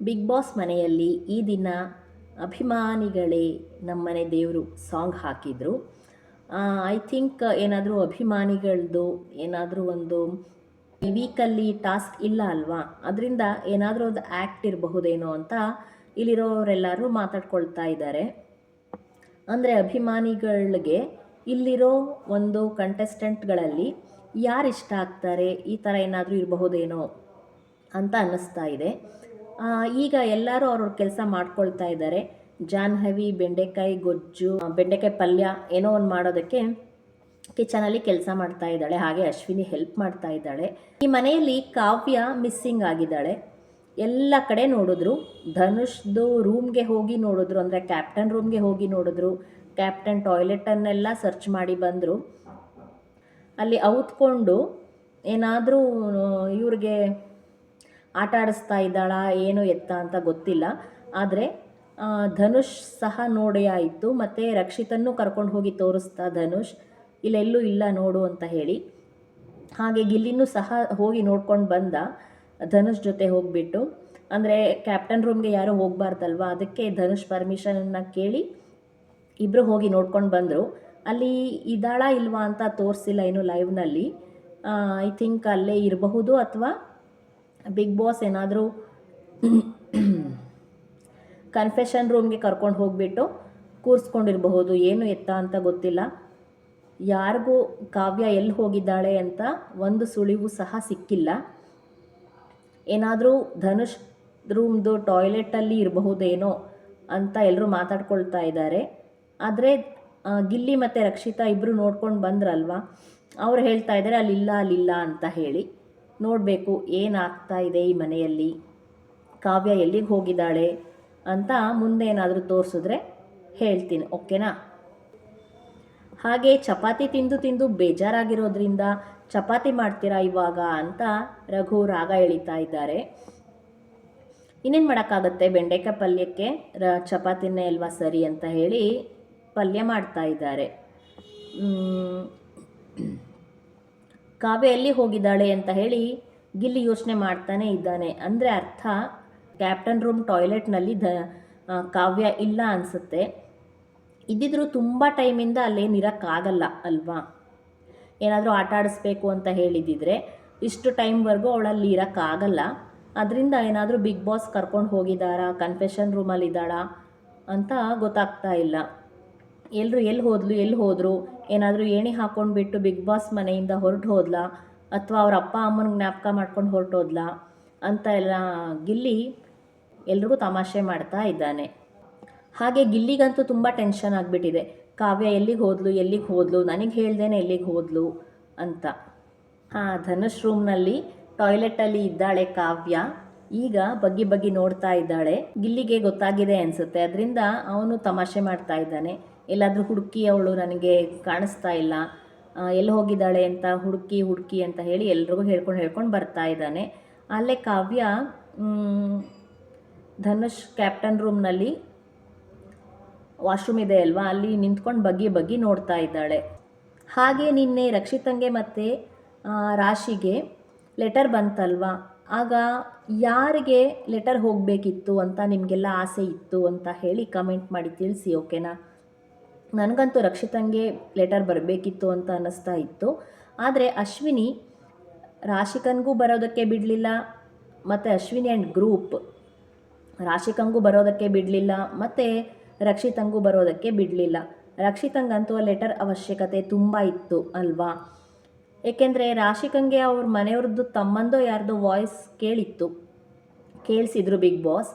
Big boss ಮನೆಯಲ್ಲಿ ಈ ದಿನ ಅಭಿಮಾನಿಗಳೇ ನಮ್ಮನೆ ದೇವರು ಸಾಂಗ್ ಹಾಕಿದರು. ಐ ಥಿಂಕ್ ಏನಾದರೂ ಅಭಿಮಾನಿಗಳದ್ದು ಏನಾದರೂ ಒಂದು ಈ ವೀಕಲ್ಲಿ ಟಾಸ್ಕ್ ಇಲ್ಲ ಅಲ್ವಾ? ಅದರಿಂದ ಏನಾದರೂ ಒಂದು ಆ್ಯಕ್ಟ್ ಇರಬಹುದೇನೋ ಅಂತ ಇಲ್ಲಿರೋರೆಲ್ಲರೂ ಮಾತಾಡ್ಕೊಳ್ತಾ ಇದ್ದಾರೆ. ಅಂದರೆ ಅಭಿಮಾನಿಗಳಿಗೆ ಇಲ್ಲಿರೋ ಒಂದು ಕಂಟೆಸ್ಟೆಂಟ್ಗಳಲ್ಲಿ ಯಾರು ಇಷ್ಟ ಆಗ್ತಾರೆ? ಈ ಥರ ಏನಾದರೂ ಇರಬಹುದೇನೋ ಅಂತ ಅನ್ನಿಸ್ತಾ ಇದೆ. ಈಗ ಎಲ್ಲರೂ ಅವ್ರವ್ರ ಕೆಲಸ ಮಾಡ್ಕೊಳ್ತಾ ಇದ್ದಾರೆ. ಜಾಹ್ನವಿ, ಬೆಂಡೆಕಾಯಿ ಗೊಜ್ಜು ಬೆಂಡೆಕಾಯಿ ಪಲ್ಯ ಏನೋ ಒಂದು ಮಾಡೋದಕ್ಕೆ ಕಿಚನಲ್ಲಿ ಕೆಲಸ ಮಾಡ್ತಾ ಇದ್ದಾಳೆ. ಹಾಗೆ ಅಶ್ವಿನಿ ಹೆಲ್ಪ್ ಮಾಡ್ತಾ ಇದ್ದಾಳೆ. ಈ ಮನೆಯಲ್ಲಿ ಕಾವ್ಯ ಮಿಸ್ಸಿಂಗ್ ಆಗಿದ್ದಾಳೆ. ಎಲ್ಲ ಕಡೆ ನೋಡಿದ್ರು. ಧನುಷ್ದು ರೂಮ್ಗೆ ಹೋಗಿ ನೋಡಿದ್ರು. ಅಂದರೆ ಕ್ಯಾಪ್ಟನ್ ರೂಮ್ಗೆ ಹೋಗಿ ನೋಡಿದ್ರು. ಕ್ಯಾಪ್ಟನ್ ಟಾಯ್ಲೆಟನ್ನೆಲ್ಲ ಸರ್ಚ್ ಮಾಡಿ ಬಂದರು. ಅಲ್ಲಿ ಔತ್ಕೊಂಡು ಏನಾದರೂ ಇವ್ರಿಗೆ ಆಟ ಆಡಿಸ್ತಾ ಇದ್ದಾಳಾ, ಏನು ಎತ್ತ ಅಂತ ಗೊತ್ತಿಲ್ಲ. ಆದರೆ ಧನುಷ್ ಸಹ ನೋಡಿ ಆಯಿತು. ಮತ್ತು ರಕ್ಷಿತನ್ನು ಕರ್ಕೊಂಡು ಹೋಗಿ ತೋರಿಸ್ತಾ ಧನುಷ್, ಇಲ್ಲೆಲ್ಲೂ ಇಲ್ಲ ನೋಡು ಅಂತ ಹೇಳಿ. ಹಾಗೆ ಗಿಲ್ಲಿನೂ ಸಹ ಹೋಗಿ ನೋಡ್ಕೊಂಡು ಬಂದ ಧನುಷ್ ಜೊತೆ ಹೋಗಿಬಿಟ್ಟು. ಅಂದರೆ, ಕ್ಯಾಪ್ಟನ್ ರೂಮ್ಗೆ ಯಾರೂ ಹೋಗಬಾರ್ದಲ್ವಾ? ಅದಕ್ಕೆ ಧನುಷ್ ಪರ್ಮಿಷನನ್ನು ಕೇಳಿ ಇಬ್ಬರು ಹೋಗಿ ನೋಡ್ಕೊಂಡು ಬಂದರು. ಅಲ್ಲಿ ಇದ್ದಾಳ ಇಲ್ವಾ ಅಂತ ತೋರಿಸಿಲ್ಲ ಇನ್ನು ಲೈವ್ನಲ್ಲಿ ಐ ಥಿಂಕ್ ಅಲ್ಲೇ ಇರಬಹುದು ಅಥವಾ ಬಿಗ್ ಬಾಸ್ ಏನಾದರೂ ಕನ್ಫೆಷನ್ ರೂಮ್ಗೆ ಕರ್ಕೊಂಡು ಹೋಗಿಬಿಟ್ಟು ಕೂರಿಸ್ಕೊಂಡಿರಬಹುದು, ಏನು ಎತ್ತ ಅಂತ ಗೊತ್ತಿಲ್ಲ. ಯಾರಿಗೂ ಕಾವ್ಯ ಎಲ್ಲಿ ಹೋಗಿದ್ದಾಳೆ ಅಂತ ಒಂದು ಸುಳಿವು ಸಹ ಸಿಕ್ಕಿಲ್ಲ. ಏನಾದರೂ ಧನುಷ್ ರೂಮ್ದು ಟಾಯ್ಲೆಟಲ್ಲಿ ಇರಬಹುದೇನೋ ಅಂತ ಎಲ್ಲರೂ ಮಾತಾಡ್ಕೊಳ್ತಾ ಇದ್ದಾರೆ. ಆದರೆ ಗಿಲ್ಲಿ ಮತ್ತು ರಕ್ಷಿತಾ ಇಬ್ಬರು ನೋಡ್ಕೊಂಡು ಬಂದ್ರಲ್ವಾ? ಅವ್ರು ಹೇಳ್ತಾ ಇದ್ದಾರೆ, ಅಲ್ಲಿಲ್ಲ ಅಲ್ಲಿಲ್ಲ ಅಂತ ಹೇಳಿ. ನೋಡಬೇಕು, ಏನಾಗ್ತಾ ಇದೆ ಈ ಮನೆಯಲ್ಲಿ? ಕಾವ್ಯ ಎಲ್ಲಿಗೆ ಹೋಗಿದ್ದಾಳೆ ಅಂತ ಮುಂದೆ ಏನಾದರೂ ತೋರಿಸಿದ್ರೆ ಹೇಳ್ತೀನಿ, ಓಕೆನಾ? ಹಾಗೆ ಚಪಾತಿ ತಿಂದು ತಿಂದು ಬೇಜಾರಾಗಿರೋದ್ರಿಂದ ಚಪಾತಿ ಮಾಡ್ತೀರಾ ಇವಾಗ ಅಂತ ರಘು ರಾಗ ಎಳಿತಾ ಇದ್ದಾರೆ. ಇನ್ನೇನು ಮಾಡೋಕ್ಕಾಗತ್ತೆ? ಬೆಂಡೆಕಾಯಿ ಪಲ್ಯಕ್ಕೆ ರ, ಚಪಾತಿನೇ ಅಲ್ವಾ ಸರಿ ಅಂತ ಹೇಳಿ ಪಲ್ಯ ಮಾಡ್ತಾ ಇದ್ದಾರೆ. ಕಾವ್ಯ ಎಲ್ಲಿ ಹೋಗಿದ್ದಾಳೆ ಅಂತ ಹೇಳಿ ಗಿಲ್ಲಿ ಯೋಚನೆ ಮಾಡ್ತಾನೆ ಇದ್ದಾನೆ. ಅಂದರೆ ಅರ್ಥ, ಕ್ಯಾಪ್ಟನ್ ರೂಮ್ ಟಾಯ್ಲೆಟ್ನಲ್ಲಿ ದ ಕಾವ್ಯ ಇಲ್ಲ ಅನಿಸುತ್ತೆ. ಇದ್ದಿದ್ರೂ ತುಂಬ ಟೈಮಿಂದ ಅಲ್ಲೇನು ಇರೋಕ್ಕಾಗಲ್ಲ ಅಲ್ವಾ? ಏನಾದರೂ ಆಟ ಆಡಿಸ್ಬೇಕು ಅಂತ ಹೇಳಿದಿದ್ರೆ ಇಷ್ಟು ಟೈಮ್ವರೆಗೂ ಅವಳಲ್ಲಿ ಇರೋಕ್ಕಾಗಲ್ಲ. ಅದರಿಂದ ಏನಾದರೂ ಬಿಗ್ ಬಾಸ್ ಕರ್ಕೊಂಡು ಹೋಗಿದ್ದಾರಾ ಕನ್ಫೆಷನ್ ರೂಮಲ್ಲಿ ಇದ್ದಾಳಾ ಅಂತ ಗೊತ್ತಾಗ್ತಾ ಇಲ್ಲ. ಎಲ್ಲರೂ ಎಲ್ಲಿ ಹೋದ್ಲು, ಎಲ್ಲಿ ಹೋದರು ಏನಾದರೂ ಏಣಿ ಹಾಕ್ಕೊಂಡ್ಬಿಟ್ಟು ಬಿಗ್ ಬಾಸ್ ಮನೆಯಿಂದ ಹೊರಟು ಹೋದ್ಲಾ? ಅಥವಾ ಅವ್ರ ಅಪ್ಪ ಅಮ್ಮನ ಜ್ಞಾಪಕ ಮಾಡ್ಕೊಂಡು ಹೊರಟೋದ್ಲಾ ಅಂತ ಎಲ್ಲ ಗಿಲ್ಲಿ ಎಲ್ರಿಗೂ ತಮಾಷೆ ಮಾಡ್ತಾ ಇದ್ದಾನೆ. ಹಾಗೆ ಗಿಲ್ಲಿಗಂತೂ ತುಂಬ ಟೆನ್ಷನ್ ಆಗಿಬಿಟ್ಟಿದೆ. ಕಾವ್ಯ ಎಲ್ಲಿಗೆ ಹೋದ್ಲು ಎಲ್ಲಿಗೆ ಹೋದ್ಲು, ನನಗೆ ಹೇಳ್ದೇನೆ ಎಲ್ಲಿಗೆ ಹೋದ್ಲು ಅಂತ. ಹಾಂ, ಧನುಷ್ ರೂಮ್ನಲ್ಲಿ ಟಾಯ್ಲೆಟಲ್ಲಿ ಇದ್ದಾಳೆ ಕಾವ್ಯ. ಈಗ ಬಗ್ಗಿ ಬಗ್ಗಿ ನೋಡ್ತಾ ಇದ್ದಾಳೆ. ಗಿಲ್ಲಿಗೆ ಗೊತ್ತಾಗಿದೆ ಅನಿಸುತ್ತೆ. ಅದರಿಂದ ಅವನು ತಮಾಷೆ ಮಾಡ್ತಾ ಇದ್ದಾನೆ. ಎಲ್ಲಾದರೂ ಹುಡುಕಿ ಅವಳು ನನಗೆ ಕಾಣಿಸ್ತಾ ಇಲ್ಲ. ಎಲ್ಲಿ ಹೋಗಿದ್ದಾಳೆ ಅಂತ ಹುಡುಕಿ ಹುಡುಕಿ ಅಂತ ಹೇಳಿ ಎಲ್ರಿಗೂ ಹೇಳ್ಕೊಂಡು ಹೇಳ್ಕೊಂಡು ಬರ್ತಾ ಇದ್ದಾನೆ. ಅಲ್ಲೇ ಕಾವ್ಯ ಧನುಷ್ ಕ್ಯಾಪ್ಟನ್ ರೂಮ್ನಲ್ಲಿ ವಾಶ್ರೂಮ್ ಇದೆ ಅಲ್ವಾ? ಅಲ್ಲಿ ನಿಂತ್ಕೊಂಡು ಬಗ್ಗಿ ಬಗ್ಗಿ ನೋಡ್ತಾ ಇದ್ದಾಳೆ. ಹಾಗೆ ನಿನ್ನೆ ರಕ್ಷಿತಂಗೆ ಮತ್ತು ರಾಶಿಗೆ ಲೆಟರ್ ಬಂತಲ್ವಾ? ಆಗ ಯಾರಿಗೆ ಲೆಟರ್ ಹೋಗಬೇಕಿತ್ತು ಅಂತ ನಿಮಗೆಲ್ಲ ಆಸೆ ಇತ್ತು ಅಂತ ಹೇಳಿ ಕಮೆಂಟ್ ಮಾಡಿ ತಿಳಿಸಿ ಓಕೆನಾ ನನಗಂತೂ ರಕ್ಷಿತಂಗೆ ಲೆಟರ್ ಬರಬೇಕಿತ್ತು ಅಂತ ಅನ್ನಿಸ್ತಾ ಇತ್ತು. ಆದರೆ ಅಶ್ವಿನಿ ರಾಶಿಕನ್ಗೂ ಬರೋದಕ್ಕೆ ಬಿಡಲಿಲ್ಲ, ಮತ್ತು ಅಶ್ವಿನಿ ಆ್ಯಂಡ್ ಗ್ರೂಪ್ ರಾಶಿಕಂಗೂ ಬರೋದಕ್ಕೆ ಬಿಡಲಿಲ್ಲ, ಮತ್ತು ರಕ್ಷಿತಂಗೂ ಬರೋದಕ್ಕೆ ಬಿಡಲಿಲ್ಲ. ರಕ್ಷಿತಂಗಂತೂ ಲೆಟರ್ ಅವಶ್ಯಕತೆ ತುಂಬ ಇತ್ತು ಅಲ್ವಾ? ಏಕೆಂದರೆ ರಾಶಿಕಂಗೆ ಅವ್ರ ಮನೆಯವ್ರದ್ದು ತಮ್ಮಂದೋ ಯಾರ್ದೋ ವಾಯ್ಸ್ ಕೇಳಿತ್ತು. ಕೇಳಿಸಿದ್ರು ಬಿಗ್ ಬಾಸ್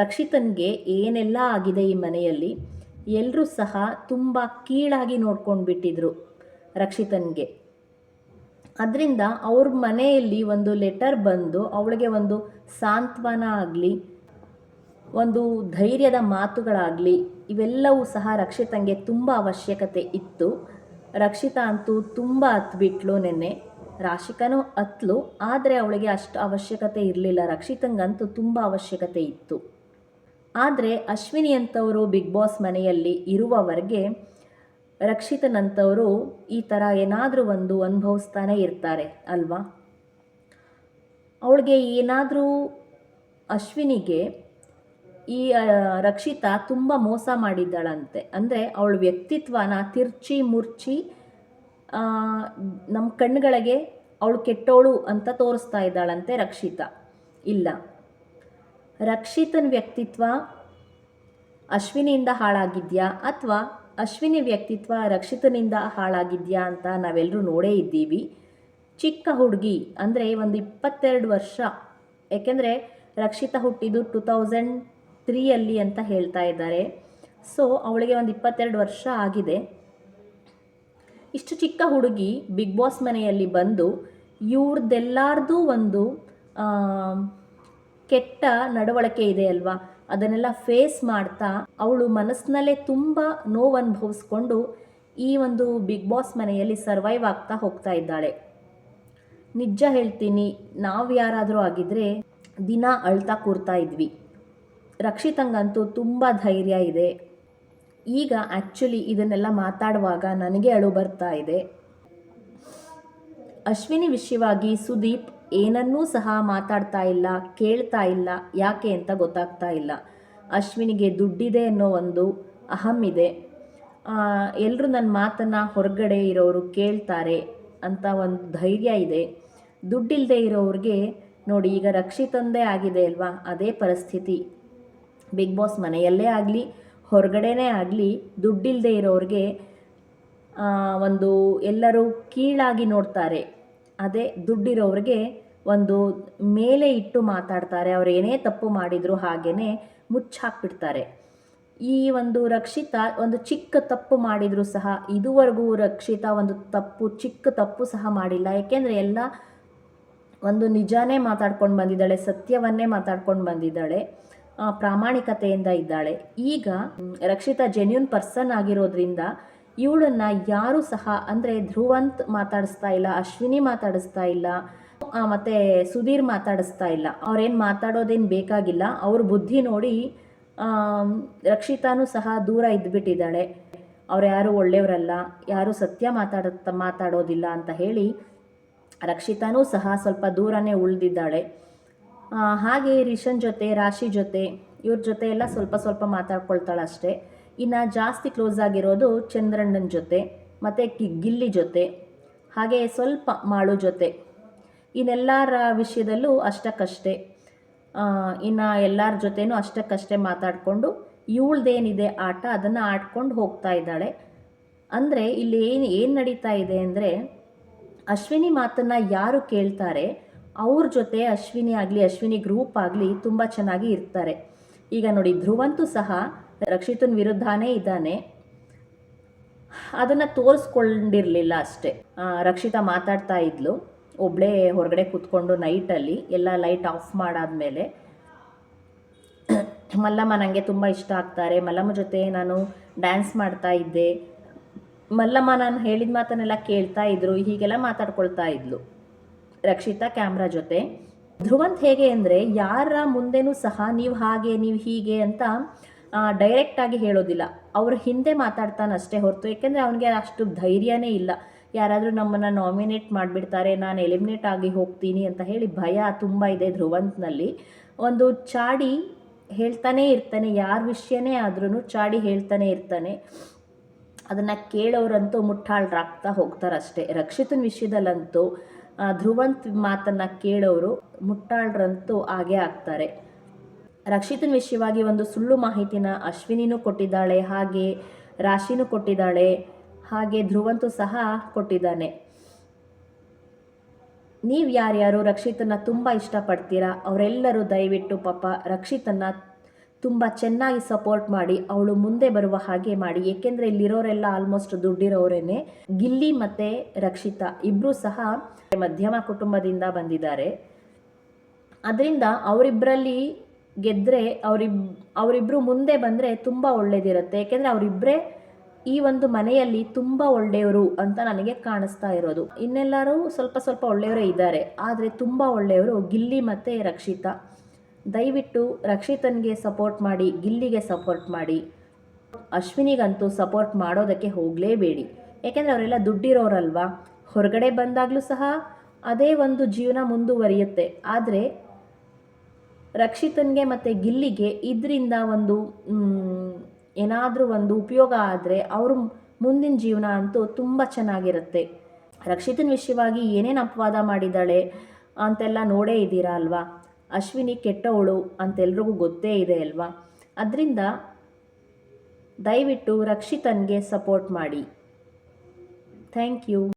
ರಕ್ಷಿತನ್ಗೆ ಏನೆಲ್ಲ ಆಗಿದೆ ಈ ಮನೆಯಲ್ಲಿ? ಎಲ್ಲರೂ ಸಹ ತುಂಬ ಕೀಳಾಗಿ ನೋಡ್ಕೊಂಡು ಬಿಟ್ಟಿದ್ರು ರಕ್ಷಿತನ್ಗೆ. ಅದರಿಂದ ಅವ್ರ ಮನೆಯಲ್ಲಿ ಒಂದು ಲೆಟರ್ ಬಂದು ಅವಳಿಗೆ ಒಂದು ಸಾಂತ್ವನ ಆಗಲಿ, ಒಂದು ಧೈರ್ಯದ ಮಾತುಗಳಾಗಲಿ, ಇವೆಲ್ಲವೂ ಸಹ ರಕ್ಷಿತಂಗೆ ತುಂಬ ಅವಶ್ಯಕತೆ ಇತ್ತು. ರಕ್ಷಿತಾ ಅಂತೂ ತುಂಬ ಹತ್ಬಿಟ್ಲು ನೆನ್ನೆ. ರಾಶಿಕನೂ ಹತ್ಲು ಆದರೆ ಅವಳಿಗೆ ಅಷ್ಟು ಅವಶ್ಯಕತೆ ಇರಲಿಲ್ಲ. ರಕ್ಷಿತಂಗಂತೂ ತುಂಬ ಅವಶ್ಯಕತೆ ಇತ್ತು. ಆದರೆ ಅಶ್ವಿನಿ ಅಂಥವರು ಬಿಗ್ ಬಾಸ್ ಮನೆಯಲ್ಲಿ ಇರುವವರೆಗೆ ರಕ್ಷಿತನಂಥವರು ಈ ಥರ ಏನಾದರೂ ಒಂದು ಅನುಭವಿಸ್ತಾನೆ ಇರ್ತಾರೆ, ಅಲ್ವಾ? ಅವಳಿಗೆ ಏನಾದರೂ ಅಶ್ವಿನಿಗೆ ಈ ರಕ್ಷಿತ ತುಂಬ ಮೋಸ ಮಾಡಿದ್ದಾಳಂತೆ. ಅಂದರೆ ಅವಳ ವ್ಯಕ್ತಿತ್ವನ ತಿರ್ಚಿ ಮುರ್ಚಿ ನಮ್ಮ ಕಣ್ಣುಗಳಿಗೆ ಅವಳು ಕೆಟ್ಟವಳು ಅಂತ ತೋರಿಸ್ತಾ ಇದ್ದಾಳಂತೆ ರಕ್ಷಿತ. ಇಲ್ಲ. ರಕ್ಷಿತನ ವ್ಯಕ್ತಿತ್ವ ಅಶ್ವಿನಿಯಿಂದ ಹಾಳಾಗಿದ್ಯಾ ಅಥವಾ ಅಶ್ವಿನಿ ವ್ಯಕ್ತಿತ್ವ ರಕ್ಷಿತನಿಂದ ಹಾಳಾಗಿದ್ಯಾ ಅಂತ ನಾವೆಲ್ಲರೂ ನೋಡೇ ಇದ್ದೀವಿ. ಚಿಕ್ಕ ಹುಡುಗಿ ಅಂದರೆ ಒಂದು ಇಪ್ಪತ್ತೆರಡು ವರ್ಷ. ಯಾಕೆಂದರೆ ರಕ್ಷಿತ ಹುಟ್ಟಿದ್ದು ಟು ತೌಸಂಡ್ ತ್ರೀಯಲ್ಲಿ ಅಂತ ಹೇಳ್ತಾ ಇದ್ದಾರೆ. ಸೊ, ಅವಳಿಗೆ ಒಂದು ಇಪ್ಪತ್ತೆರಡು ವರ್ಷ ಆಗಿದೆ. ಇಷ್ಟು ಚಿಕ್ಕ ಹುಡುಗಿ ಬಿಗ್ ಬಾಸ್ ಮನೆಯಲ್ಲಿ ಬಂದು ಇವ್ರದ್ದೆಲ್ಲಾರ್ದು ಒಂದು ಕೆಟ್ಟ ನಡವಳಿಕೆ ಇದೆ ಅಲ್ವಾ? ಅದನ್ನೆಲ್ಲ ಫೇಸ್ ಮಾಡ್ತಾ ಅವಳು ಮನಸ್ಸಿನಲ್ಲೇ ತುಂಬ ನೋವು ಅನುಭವಿಸ್ಕೊಂಡು ಈ ಒಂದು ಬಿಗ್ ಬಾಸ್ ಮನೆಯಲ್ಲಿ ಸರ್ವೈವ್ ಆಗ್ತಾ ಹೋಗ್ತಾ ಇದ್ದಾಳೆ. ನಿಜ ಹೇಳ್ತೀನಿ, ನಾವು ಯಾರಾದರೂ ಆಗಿದ್ರೆ ದಿನ ಅಳ್ತಾ ಕೂರ್ತಾ ಇದ್ವಿ. ರಕ್ಷಿತಂಗಂತೂ ತುಂಬ ಧೈರ್ಯ ಇದೆ. ಈಗ ಆ್ಯಕ್ಚುಲಿ ಇದನ್ನೆಲ್ಲ ಮಾತಾಡುವಾಗ ನನಗೆ ಅಳು ಬರ್ತಾ ಇದೆ. ಅಶ್ವಿನಿ ವಿಷಯವಾಗಿ ಸುದೀಪ್ ಏನನ್ನೂ ಸಹ ಮಾತಾಡ್ತಾ ಇಲ್ಲ, ಕೇಳ್ತಾ ಇಲ್ಲ, ಯಾಕೆ ಅಂತ ಗೊತ್ತಾಗ್ತಾ ಇಲ್ಲ. ಅಶ್ವಿನಿಗೆ ದುಡ್ಡಿದೆ ಅನ್ನೋ ಒಂದು ಅಹಂ ಇದೆ. ಎಲ್ಲರೂ ನನ್ನ ಮಾತನ್ನು ಹೊರಗಡೆ ಇರೋರು ಕೇಳ್ತಾರೆ ಅಂತ ಒಂದು ಧೈರ್ಯ ಇದೆ. ದುಡ್ಡಿಲ್ಲದೆ ಇರೋರಿಗೆ ನೋಡಿ, ಈಗ ರಕ್ಷಿತಂದೇ ಆಗಿದೆ ಅಲ್ವಾ? ಅದೇ ಪರಿಸ್ಥಿತಿ. ಬಿಗ್ ಬಾಸ್ ಮನೆಯಲ್ಲೇ ಆಗಲಿ, ಹೊರಗಡೆನೇ ಆಗಲಿ ದುಡ್ಡಿಲ್ಲದೆ ಇರೋರಿಗೆ ಒಂದು ಎಲ್ಲರೂ ಕೀಳಾಗಿ ನೋಡ್ತಾರೆ. ಅದೇ ದುಡ್ಡಿರೋರಿಗೆ ಒಂದು ಮೇಲೆ ಇಟ್ಟು ಮಾತಾಡ್ತಾರೆ, ಅವ್ರು ಏನೇ ತಪ್ಪು ಮಾಡಿದ್ರು ಹಾಗೇನೆ ಮುಚ್ಚಾಕ್ಬಿಡ್ತಾರೆ. ಈ ಒಂದು ರಕ್ಷಿತ ಒಂದು ಚಿಕ್ಕ ತಪ್ಪು ಮಾಡಿದರೂ ಸಹ ಇದುವರೆಗೂ ರಕ್ಷಿತಾ ಒಂದು ತಪ್ಪು, ಚಿಕ್ಕ ತಪ್ಪು ಸಹ ಮಾಡಿಲ್ಲ. ಯಾಕೆಂದರೆ ಎಲ್ಲ ಒಂದು ನಿಜಾನೇ ಮಾತಾಡ್ಕೊಂಡು ಬಂದಿದ್ದಾಳೆ, ಸತ್ಯವನ್ನೇ ಮಾತಾಡ್ಕೊಂಡು ಬಂದಿದ್ದಾಳೆ ಪ್ರಾಮಾಣಿಕತೆಯಿಂದ ಇದ್ದಾಳೆ. ಈಗ ರಕ್ಷಿತಾ ಜೆನ್ಯೂನ್ ಪರ್ಸನ್ ಆಗಿರೋದ್ರಿಂದ ಇವಳನ್ನ ಯಾರು ಸಹ ಅಂದರೆ ಧ್ರುವಂತ್ ಮಾತಾಡಿಸ್ತಾ ಇಲ್ಲ, ಅಶ್ವಿನಿ ಮಾತಾಡಿಸ್ತಾ ಇಲ್ಲ ಮತ್ತೆ ಸುಧೀರ್ ಮಾತಾಡಿಸ್ತಾ ಇಲ್ಲ. ಅವ್ರೇನು ಮಾತಾಡೋದೇನು ಬೇಕಾಗಿಲ್ಲ. ಅವ್ರ ಬುದ್ಧಿ ನೋಡಿ ರಕ್ಷಿತಾನೂ ಸಹ ದೂರ ಇದ್ಬಿಟ್ಟಿದ್ದಾಳೆ. ಅವ್ರು ಯಾರು ಒಳ್ಳೆಯವರಲ್ಲ, ಯಾರು ಸತ್ಯ ಮಾತಾಡ ಮಾತಾಡೋದಿಲ್ಲ ಅಂತ ಹೇಳಿ ರಕ್ಷಿತಾನೂ ಸಹ ಸ್ವಲ್ಪ ದೂರನೇ ಉಳಿದಿದ್ದಾಳೆ. ಹಾಗೆ ರಿಷನ್ ಜೊತೆ, ರಾಶಿ ಜೊತೆ, ಇವ್ರ ಜೊತೆ ಎಲ್ಲ ಸ್ವಲ್ಪ ಸ್ವಲ್ಪ ಮಾತಾಡ್ಕೊಳ್ತಾಳೆ ಅಷ್ಟೇ. ಇನ್ನು ಜಾಸ್ತಿ ಕ್ಲೋಸ್ ಆಗಿರೋದು ಚಂದ್ರಣ್ಣನ ಜೊತೆ, ಮತ್ತು ಗಿಲ್ಲಿ ಜೊತೆ, ಹಾಗೆ ಸ್ವಲ್ಪ ಮಾಳು ಜೊತೆ. ಇನ್ನೆಲ್ಲರ ವಿಷಯದಲ್ಲೂ ಅಷ್ಟಕ್ಕಷ್ಟೇ. ಇನ್ನು ಎಲ್ಲರ ಜೊತೆನೂ ಅಷ್ಟಕ್ಕಷ್ಟೇ ಮಾತಾಡಿಕೊಂಡು ಇವಳ್ದೇನಿದೆ ಆಟ ಅದನ್ನು ಆಡ್ಕೊಂಡು ಹೋಗ್ತಾ ಇದ್ದಾಳೆ. ಅಂದರೆ ಇಲ್ಲಿ ಏನು ಏನು ನಡೀತಾ ಇದೆ ಅಂದರೆ ಅಶ್ವಿನಿ ಮಾತನ್ನು ಯಾರು ಕೇಳ್ತಾರೆ ಅವ್ರ ಜೊತೆ ಅಶ್ವಿನಿ ಆಗಲಿ, ಅಶ್ವಿನಿ ಗ್ರೂಪ್ ಆಗಲಿ ತುಂಬ ಚೆನ್ನಾಗಿ ಇರ್ತಾರೆ. ಈಗ ನೋಡಿ, ಧ್ರುವಂತೂ ಸಹ ರಕ್ಷಿತನ ವಿರುದ್ಧನೇ ಇದ್ದಾನೆ. ಅದನ್ನು ತೋರಿಸ್ಕೊಂಡಿರಲಿಲ್ಲ ಅಷ್ಟೇ. ರಕ್ಷಿತಾ ಮಾತಾಡ್ತಾ ಇದ್ಲು. ಒಬ್ಬಳೇ ಹೊರಗಡೆ ಕೂತ್ಕೊಂಡು ನೈಟಲ್ಲಿ ಎಲ್ಲ ಲೈಟ್ ಆಫ್ ಮಾಡಾದ್ಮೇಲೆ ಮಲ್ಲಮ್ಮ ನನಗೆ ತುಂಬ ಇಷ್ಟ ಆಗ್ತಾರೆ. ಮಲ್ಲಮ್ಮ ಜೊತೆ ನಾನು ಡ್ಯಾನ್ಸ್ ಮಾಡ್ತಾ ಇದ್ದೆ. ಮಲ್ಲಮ್ಮ ನಾನು ಹೇಳಿದ ಮಾತನ್ನೆಲ್ಲ ಕೇಳ್ತಾ ಇದ್ರು, ಹೀಗೆಲ್ಲ ಮಾತಾಡ್ಕೊಳ್ತಾ ಇದ್ಲು. ರಕ್ಷಿತಾ ಕ್ಯಾಮ್ರಾ ಜೊತೆ. ಧ್ರುವಂತ್ ಹೇಗೆ ಅಂದರೆ, ಯಾರ ಮುಂದೆನೂ ಸಹ ನೀವು ಹಾಗೆ, ನೀವು ಹೀಗೆ ಅಂತ ಡೈರೆಕ್ಟಾಗಿ ಹೇಳೋದಿಲ್ಲ. ಅವ್ರ ಹಿಂದೆ ಮಾತಾಡ್ತಾನಷ್ಟೇ ಹೊರತು, ಏಕೆಂದರೆ ಅವನಿಗೆ ಅಷ್ಟು ಧೈರ್ಯನೇ ಇಲ್ಲ. ಯಾರಾದರೂ ನಮ್ಮನ್ನು ನಾಮಿನೇಟ್ ಮಾಡಿಬಿಡ್ತಾರೆ, ನಾನು ಎಲಿಮಿನೇಟ್ ಆಗಿ ಹೋಗ್ತೀನಿ ಅಂತ ಹೇಳಿ ಭಯ ತುಂಬ ಇದೆ ಧ್ರುವಂತ್ನಲ್ಲಿ. ಒಂದು ಚಾಡಿ ಹೇಳ್ತಾನೇ ಇರ್ತಾನೆ, ಯಾರ ವಿಷಯನೇ ಆದ್ರೂ ಚಾಡಿ ಹೇಳ್ತಾನೆ ಇರ್ತಾನೆ. ಅದನ್ನು ಕೇಳೋರಂತೂ ಮುಟ್ಟಾಳ್ರಾಗ್ತಾ ಹೋಗ್ತಾರಷ್ಟೇ ರಕ್ಷಿತನ ವಿಷಯದಲ್ಲಂತೂ ಧ್ರುವಂತ್ ಮಾತನ್ನು ಕೇಳೋರು ಮುಟ್ಟಾಳ್ರಂತೂ ಹಾಗೆ ಆಗ್ತಾರೆ. ರಕ್ಷಿತನ ವಿಷಯವಾಗಿ ಒಂದು ಸುಳ್ಳು ಮಾಹಿತಿನ ಅಶ್ವಿನಿನೂ ಕೊಟ್ಟಿದ್ದಾಳೆ, ಹಾಗೆ ರಾಶಿನೂ ಕೊಟ್ಟಿದ್ದಾಳೆ. ಹಾಗೆ ಧ್ರುವಂತೂ ಸಹ ಕೊಟ್ಟಿದ್ದಾನೆ. ನೀವು ಯಾರ್ಯಾರು ರಕ್ಷಿತನ್ನ ತುಂಬ ಇಷ್ಟಪಡ್ತೀರಾ? ಅವರೆಲ್ಲರೂ ದಯವಿಟ್ಟು ಪಾಪ ರಕ್ಷಿತನ್ನ ತುಂಬ ಚೆನ್ನಾಗಿ ಸಪೋರ್ಟ್ ಮಾಡಿ, ಅವಳು ಮುಂದೆ ಬರುವ ಹಾಗೆ ಮಾಡಿ. ಏಕೆಂದರೆ ಇಲ್ಲಿರೋರೆಲ್ಲ ಆಲ್ಮೋಸ್ಟ್ ದುಡ್ಡಿರೋರೇನೆ. ಗಿಲ್ಲಿ ಮತ್ತು ರಕ್ಷಿತಾ ಇಬ್ಬರೂ ಸಹ ಮಧ್ಯಮ ಕುಟುಂಬದಿಂದ ಬಂದಿದ್ದಾರೆ. ಅದರಿಂದ ಅವರಿಬ್ಬರಲ್ಲಿ ಗೆದ್ದರೆ ಅವರಿಬ್ ಅವರಿಬ್ಬರು ಮುಂದೆ ಬಂದರೆ ತುಂಬ ಒಳ್ಳೇದಿರುತ್ತೆ. ಏಕೆಂದರೆ ಅವರಿಬ್ಬರೇ ಈ ಒಂದು ಮನೆಯಲ್ಲಿ ತುಂಬ ಒಳ್ಳೆಯವರು ಅಂತ ನನಗೆ ಕಾಣಿಸ್ತಾ ಇರೋದು. ಇನ್ನೆಲ್ಲರೂ ಸ್ವಲ್ಪ ಸ್ವಲ್ಪ ಒಳ್ಳೆಯವರೇ ಇದ್ದಾರೆ. ಆದರೆ ತುಂಬ ಒಳ್ಳೆಯವರು ಗಿಲ್ಲಿ ಮತ್ತು ರಕ್ಷಿತಾ. ದಯವಿಟ್ಟು ರಕ್ಷಿತನ್ಗೆ ಸಪೋರ್ಟ್ ಮಾಡಿ, ಗಿಲ್ಲಿಗೆ ಸಪೋರ್ಟ್ ಮಾಡಿ. ಅಶ್ವಿನಿಗಂತೂ ಸಪೋರ್ಟ್ ಮಾಡೋದಕ್ಕೆ ಹೋಗಲೇಬೇಡಿ. ಯಾಕೆಂದರೆ ಅವರೆಲ್ಲ ದುಡ್ಡಿರೋರಲ್ವಾ? ಹೊರಗಡೆ ಬಂದಾಗಲೂ ಸಹ ಅದೇ ಒಂದು ಜೀವನ ಮುಂದುವರಿಯುತ್ತೆ. ಆದರೆ ರಕ್ಷಿತನ್ಗೆ ಮತ್ತು ಗಿಲ್ಲಿಗೆ ಇದರಿಂದ ಒಂದು ಏನಾದರೂ ಒಂದು ಉಪಯೋಗ ಆದರೆ ಅವ್ರ ಮುಂದಿನ ಜೀವನ ಅಂತೂ ತುಂಬ ಚೆನ್ನಾಗಿರುತ್ತೆ. ರಕ್ಷಿತನ ವಿಷಯವಾಗಿ ಏನೇನು ಅಪವಾದ ಮಾಡಿದ್ದಾಳೆ ಅಂತೆಲ್ಲ ನೋಡೇ ಇದ್ದೀರಾ ಅಲ್ವಾ? ಅಶ್ವಿನಿ ಕೆಟ್ಟವಳು ಅಂತೆಲ್ರಿಗೂ ಗೊತ್ತೇ ಇದೆ ಅಲ್ವಾ? ಅದರಿಂದ ದಯವಿಟ್ಟು ರಕ್ಷಿತನ್ಗೆ ಸಪೋರ್ಟ್ ಮಾಡಿ. Thank you.